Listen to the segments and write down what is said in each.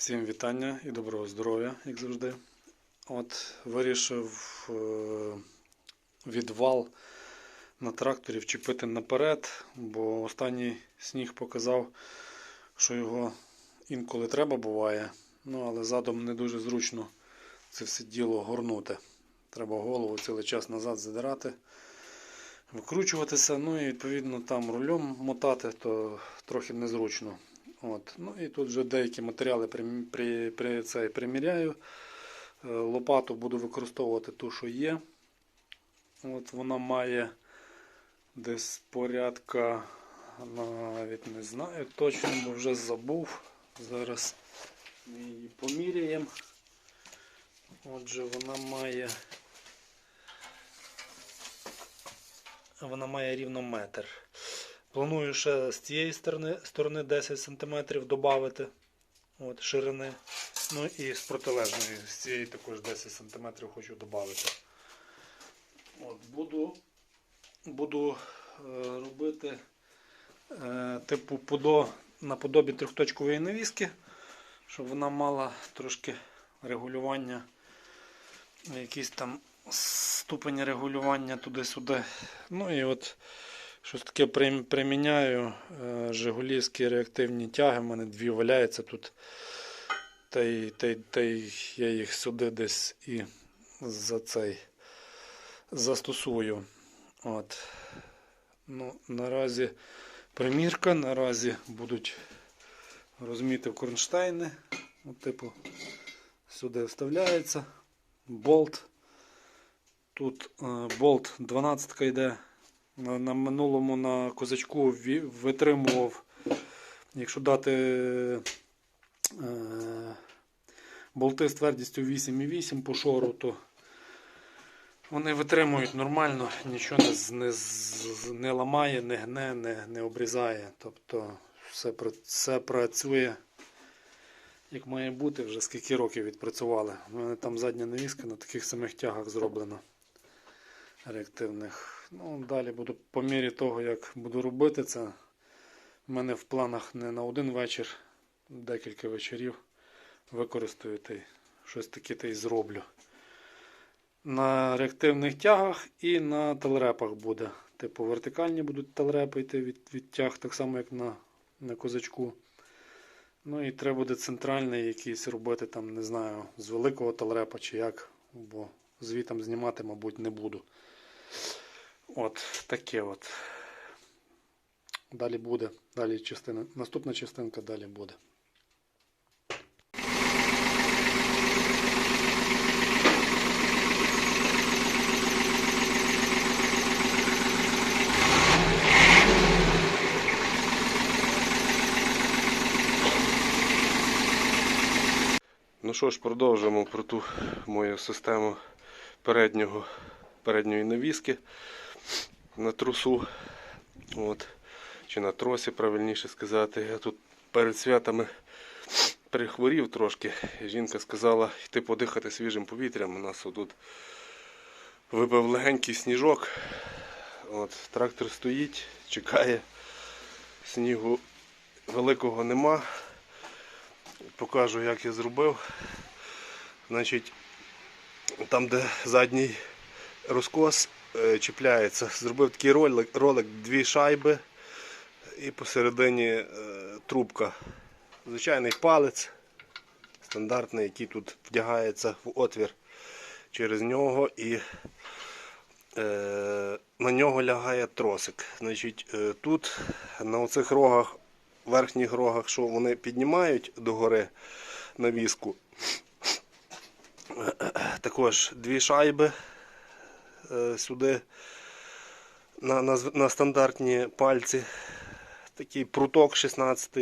Всім вітання і доброго здоров'я, як завжди. От вирішив е, відвал на тракторі вчепити наперед, бо останній сніг показав, що його інколи треба буває. Ну, але задом не дуже зручно це все діло горнути. Треба голову цілий час назад задирати, викручуватися, ну і відповідно там рулем мотати, то трохи незручно. От. Ну і тут вже деякі матеріали при, при, при, цей, приміряю. Е, Лопату буду використовувати ту, що є. От вона має десь порядка, навіть не знаю точно, бо вже забув. Зараз ми її поміряємо. Отже, вона має. Вона має рівно метр. Планую ще з цієї сторони, сторони 10 см додати от, ширини. Ну і з протилежної, з цієї також 10 см хочу додати. От, буду буду е, робити е, типу подо, наподобі трьохточкової навіски, щоб вона мала трошки регулювання, якісь там ступені регулювання туди-сюди. Ну і от Щось таке приміняю. е, Жигулівські реактивні тяги. У мене дві валяються тут. Та й, та й, та й я їх сюди десь і за цей застосую. От. Ну, наразі примірка, наразі будуть розміти кронштейни. От, типу, сюди вставляється болт. Тут е, болт 12 йде. На, на минулому на козачку витримував, якщо дати е, болти з твердістю 8,8 по шору, то вони витримують нормально, нічого не, не, не ламає, не гне, не, не обрізає. Тобто все, все працює як має бути, вже скільки років відпрацювали. У мене там задня навіска на таких самих тягах зроблена реактивних. Ну, далі буду по мірі того, як буду робити це. У мене в планах не на один вечір, декілька вечорів використаю та щось таке та й зроблю. На реактивних тягах і на телерепах буде. Типу вертикальні будуть телерепи йти від, від тяг, так само як на, на козачку. Ну і треба буде центральний якийсь робити, там, не знаю, з великого телерепа чи як, бо звітом знімати, мабуть, не буду. От таке от. Далі буде. Далі частина. Наступна частинка далі буде. Ну що ж, продовжимо про ту мою систему переднього, передньої навіски на трусу. От. Чи на тросі, правильніше сказати. Я тут перед святами прихворів трошки. Жінка сказала йти подихати свіжим повітрям. У нас тут випав легенький сніжок. От, трактор стоїть, чекає. Снігу великого нема. Покажу, як я зробив. Значить, там, де задній розкос е, чіпляється, зробив такий ролик, ролик дві шайби і посередині е, трубка. Звичайний палець, стандартний, який тут вдягається в отвір через нього і е, на нього лягає тросик. Значить, тут на оцих рогах верхніх рогах, що вони піднімають догори навіску. Також дві шайби сюди на, на, на стандартні пальці. Такий пруток 16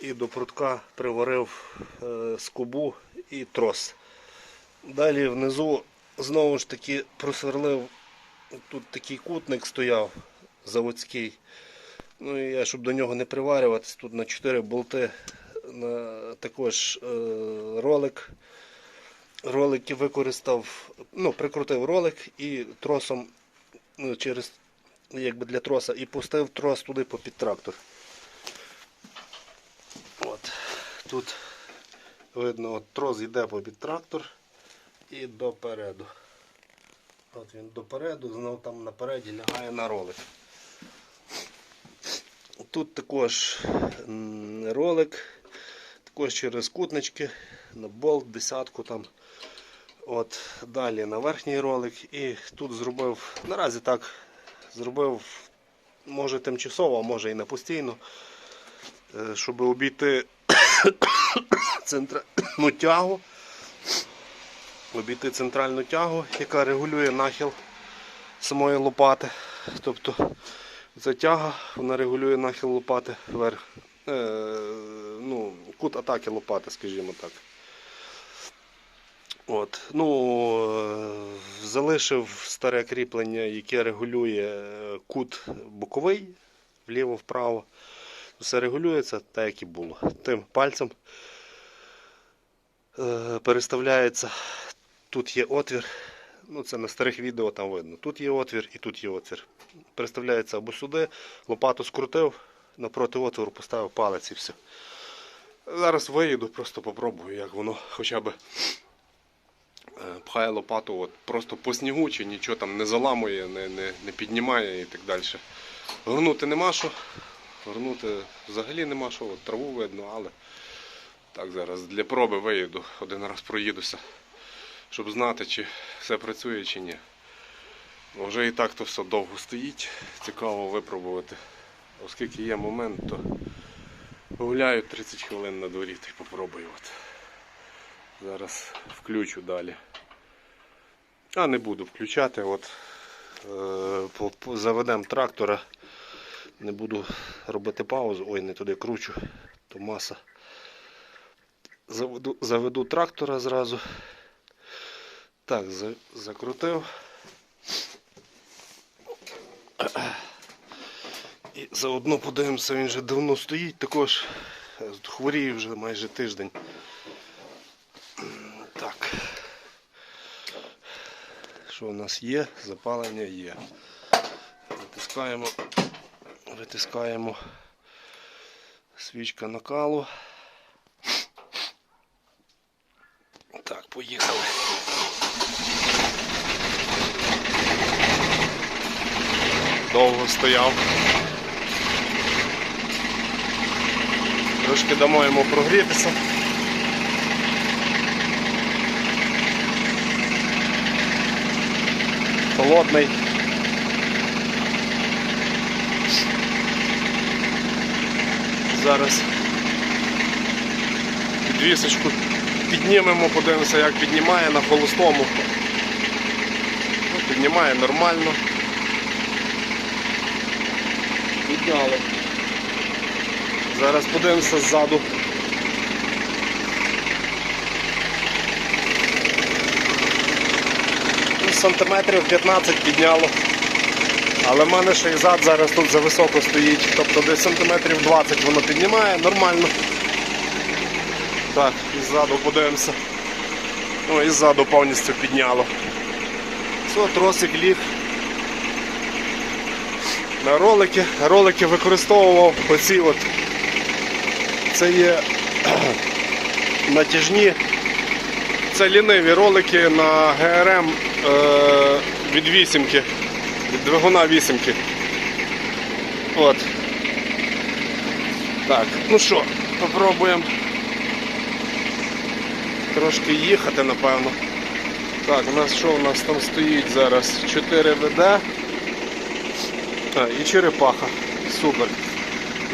і до прутка приварив е, скобу і трос. Далі внизу знову ж таки просверлив, тут такий кутник стояв заводський. Ну і я, щоб до нього не приварюватись, тут на 4 болти на також е, ролик. Ролики використав, ну, прикрутив ролик і тросом ну, через якби для троса і пустив трос туди по під трактор. От. Тут видно, от трос йде попід трактор і допереду. От він допереду, знову там напереді лягає на ролик. Тут також ролик, також через кутнички, на болт, десятку там. От, далі на верхній ролик. І тут зробив, наразі так, зробив, може тимчасово, а може і не постійно, е, щоб обійти центральну тягу. Обійти центральну тягу, яка регулює нахил самої лопати. Тобто ця тяга вона регулює нахил лопати вверх. Е, ну, кут атаки лопати, скажімо так. От. Ну, е, залишив старе кріплення, яке регулює е, кут боковий, вліво-вправо. Все регулюється так, як і було. Тим пальцем е, переставляється. Тут є отвір. Ну, це на старих відео там видно. Тут є отвір і тут є отвір. Переставляється або сюди, лопату скрутив, напроти отвору поставив палець і все. Зараз виїду, просто попробую, як воно хоча б пхає лопату от, просто по снігу, чи нічого там не заламує, не, не, не піднімає і так далі. Горнути нема що. Горнути взагалі нема що, от, траву видно, але так зараз для проби виїду, один раз проїдуся, щоб знати, чи все працює, чи ні. Вже і так то все довго стоїть, цікаво випробувати. Оскільки є момент, то гуляю 30 хвилин на дворі та й попробую. От. Зараз включу далі. А не буду включати. От, е, заведемо трактора. Не буду робити паузу. Ой, не туди кручу, то маса. Заведу, заведу трактора зразу. Так, за, закрутив. І заодно подивимося, він вже давно стоїть, також хворію вже майже тиждень. Що у нас є? Запалення є. Витискаємо, витискаємо свічка накалу. Так, поїхали. Довго стояв. Трошки дамо йому прогрітися. Холодний. Зараз підвісочку піднімемо, подивимося, як піднімає на холостому. Ну, піднімає нормально. Підняли. Зараз подивимося ззаду. Сантиметрів 15 підняло. Але в мене ще і зад зараз тут зависоко стоїть. Тобто десь сантиметрів 20 воно піднімає, нормально. Так, і ззаду подивимося. Ну і ззаду повністю підняло. Все, тросик ліг. На ролики. Ролики використовував оці от. Це є натяжні. Це ліниві ролики на ГРМ від вісімки, від двигуна вісімки. От. Так, ну що, попробуємо трошки їхати, напевно. Так, у нас що у нас там стоїть зараз? 4 ВД. І черепаха. Супер.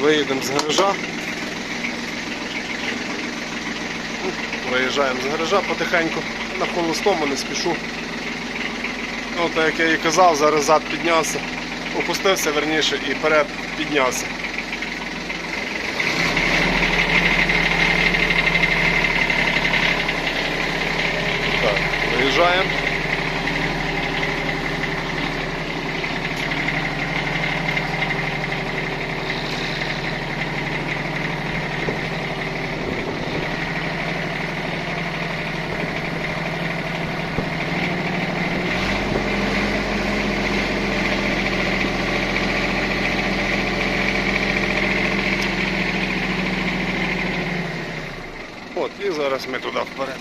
Виїдемо з гаража. Виїжджаємо з гаража потихеньку. На холостому не спішу. Ну, так як я і казав, зараз зад піднявся. Опустився верніше і перед піднявся. Так, виїжджаємо. От, і зараз ми туди вперед.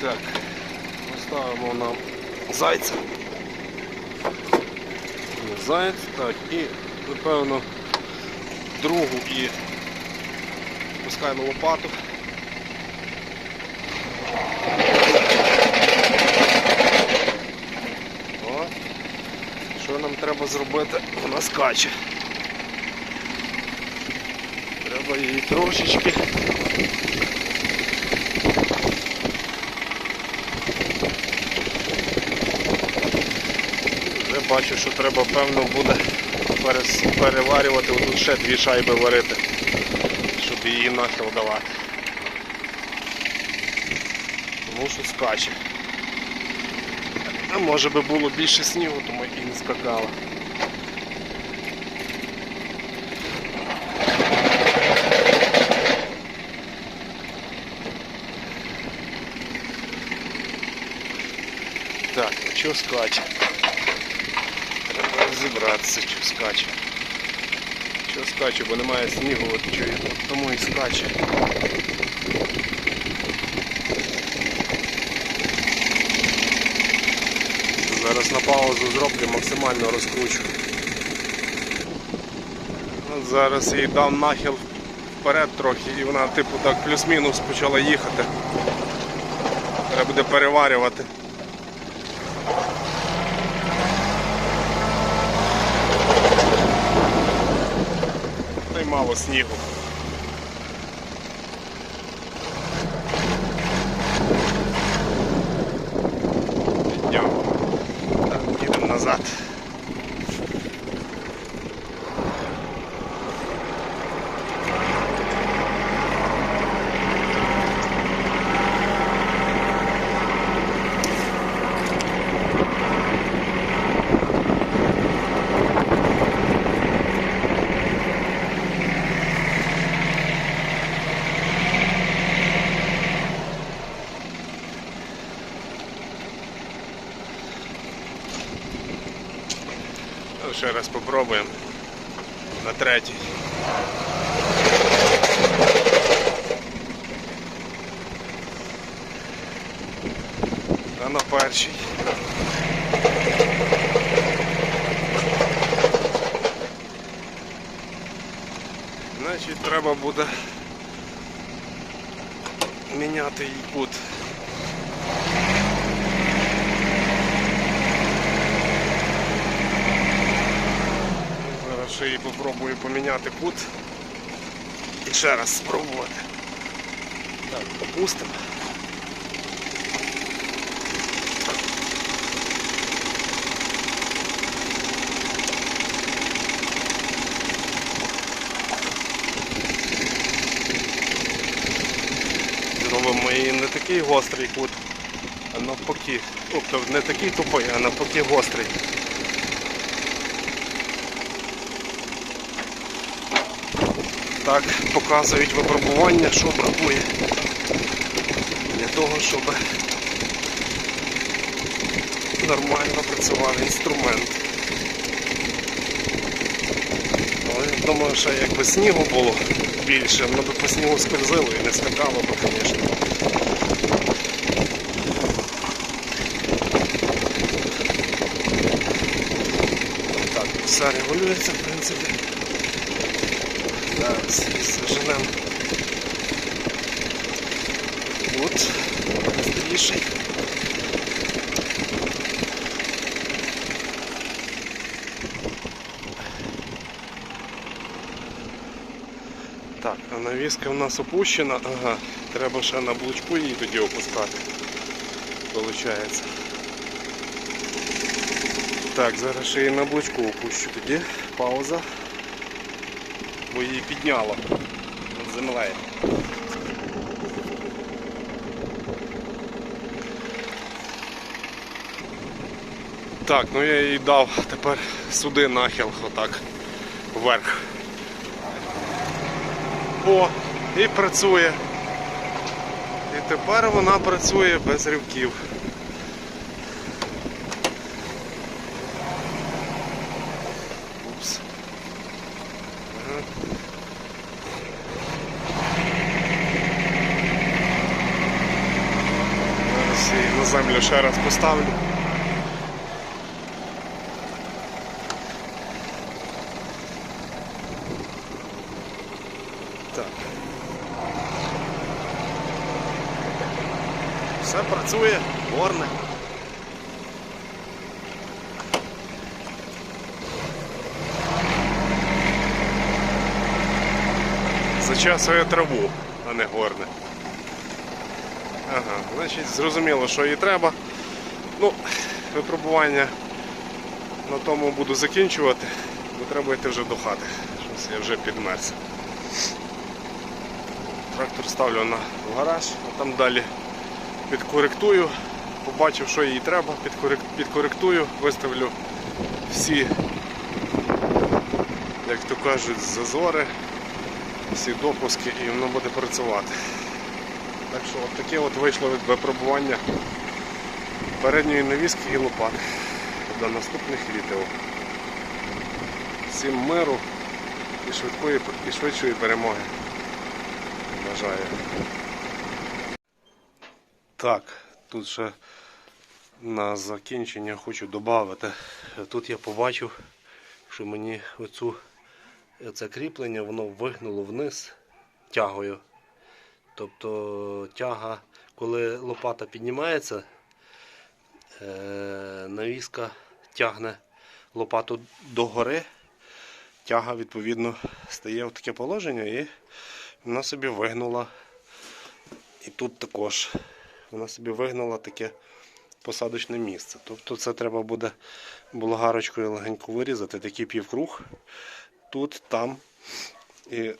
Так, поставимо нам зайця. Заяць, так, і напевно другу і пускаємо лопату. О, що нам треба зробити? Вона скаче. Треба її трошечки. Вже бачу, що треба, певно, буде переварювати, отут ще дві шайби варити, щоб її нахил давати. Тому що скаче. А може би було більше снігу, тому і не скакала. Так, що скаче? Треба розібратися, що скаче. Що скаче, бо немає снігу, от чую, от тому і скаче. Зараз на паузу зроблю, максимально розкручу. От зараз їй дав нахил вперед трохи і вона типу так плюс-мінус почала їхати. Треба буде переварювати. Мало снігу. Ще раз попробуємо. На третій. Та на перший. Значить треба буде міняти її кут. Її попробую поміняти кут. І ще раз спробувати. Так, попустимо. Зробимо її не такий гострий кут, а навпаки. Тобто не такий тупий, а навпаки гострий. Так показують випробування, що бракує для того, щоб нормально працював інструмент. Але я думаю, що якби снігу було більше, воно б по снігу скользило і не скакало б, звісно. Так, все регулюється, в принципі. Зараз заженемо. От, быстріший. Так, а навіска в нас опущена. Ага, треба ще на блочку її тоді опускати. Получається. Так, зараз ще її на блочку опущу тоді. Пауза. Бо її підняло над землею. Так, ну я їй дав тепер сюди нахил, отак, вверх. О, і працює. І тепер вона працює без ривків. Ще раз поставлю. Так. Все працює, горне. Зачасує траву, а не горне. Ага, значить, зрозуміло, що їй треба. Ну, випробування на тому буду закінчувати, бо треба йти вже до хати. Щось я вже підмерз. Трактор ставлю на гараж, а там далі підкоректую. Побачив, що їй треба, підкоректую, виставлю всі, як то кажуть, зазори, всі допуски і воно буде працювати. Так що от таке от вийшло від випробування передньої навіски і лопати. До наступних відео. Всім миру і швидкої і швидшої перемоги. Бажаю. Так, тут ще на закінчення хочу додати. Тут я побачив, що мені оцю, це кріплення воно вигнуло вниз тягою. Тобто тяга, коли лопата піднімається, навіска тягне лопату догори, тяга відповідно стає в таке положення і вона собі вигнула. І тут також вона собі вигнала таке посадочне місце. Тобто це треба буде болгарочкою легенько вирізати, такий півкруг. Тут, там. І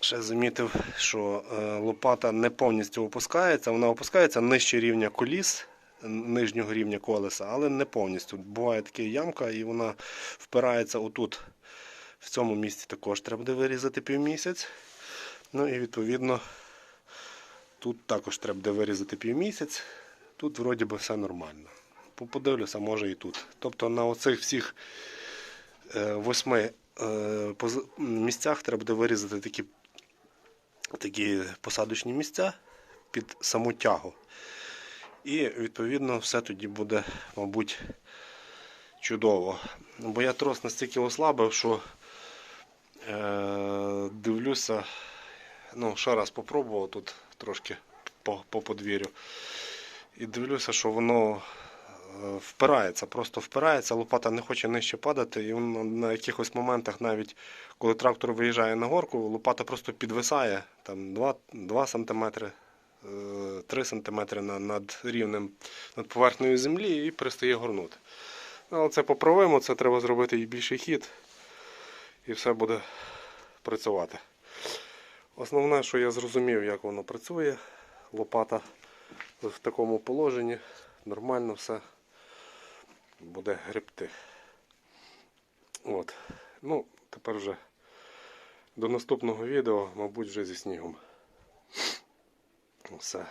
ще замітив, що е, лопата не повністю опускається, вона опускається нижче рівня коліс, нижнього рівня колеса, але не повністю. Буває така ямка і вона впирається отут. В цьому місці також треба буде вирізати півмісяць. Ну і відповідно тут також треба буде вирізати півмісяць. Тут вроді би все нормально. Подивлюся, може і тут. Тобто на оцих всіх е, восьми е, місцях треба буде вирізати такі, такі посадочні місця під саму тягу. І відповідно все тоді буде, мабуть, чудово. Бо я трос настільки ослабив, що е, дивлюся, ну, ще раз попробував тут трошки по, по подвір'ю. І дивлюся, що воно е, впирається, просто впирається, лопата не хоче нижче падати, і на якихось моментах, навіть коли трактор виїжджає на горку, лопата просто підвисає там 2, 2 см, 3 см над рівнем над поверхнею землі і перестає горнути. Ну, Але це поправимо, це треба зробити і більший хід, і все буде працювати. Основне, що я зрозумів, як воно працює, лопата в такому положенні, нормально все буде гребти. От. Ну, тепер вже до наступного відео, мабуть, вже зі снігом. Все.